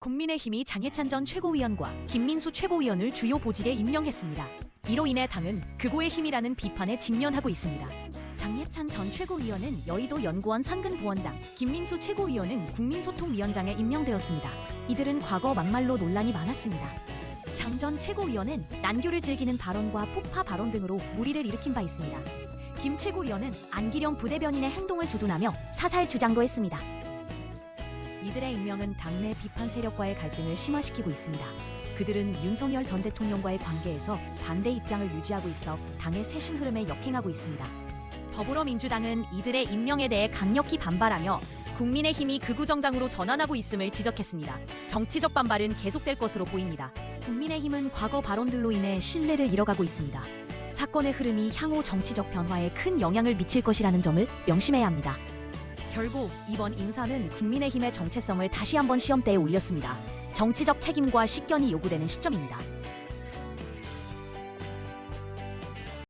국민의힘이 장해찬 전 최고위원과 김민수 최고위원을 주요 보직에 임명했습니다. 이로 인해 당은 극우의 힘이라는 비판에 직면하고 있습니다. 장해찬 전 최고위원은 여의도 연구원 상근 부원장, 김민수 최고위원은 국민소통위원장에 임명되었습니다. 이들은 과거 막말로 논란이 많았습니다. 장 전 최고위원은 난교를 즐기는 발언과 폭파 발언 등으로 무리를 일으킨 바 있습니다. 김 최고위원은 안기령 부대변인의 행동을 주둔하며 사살 주장도 했습니다. 이들의 임명은 당내 비판 세력과의 갈등을 심화시키고 있습니다. 그들은 윤석열 전 대통령과의 관계에서 반대 입장을 유지하고 있어 당의 새신 흐름에 역행하고 있습니다. 더불어민주당은 이들의 임명에 대해 강력히 반발하며 국민의힘이 극우 정당으로 전환하고 있음을 지적했습니다. 정치적 반발은 계속될 것으로 보입니다. 국민의힘은 과거 발언들로 인해 신뢰를 잃어가고 있습니다. 사건의 흐름이 향후 정치적 변화에 큰 영향을 미칠 것이라는 점을 명심해야 합니다. 결국 이번 인사는 국민의힘의 정체성을 다시 한번 시험대에 올렸습니다. 정치적 책임과 식견이 요구되는 시점입니다.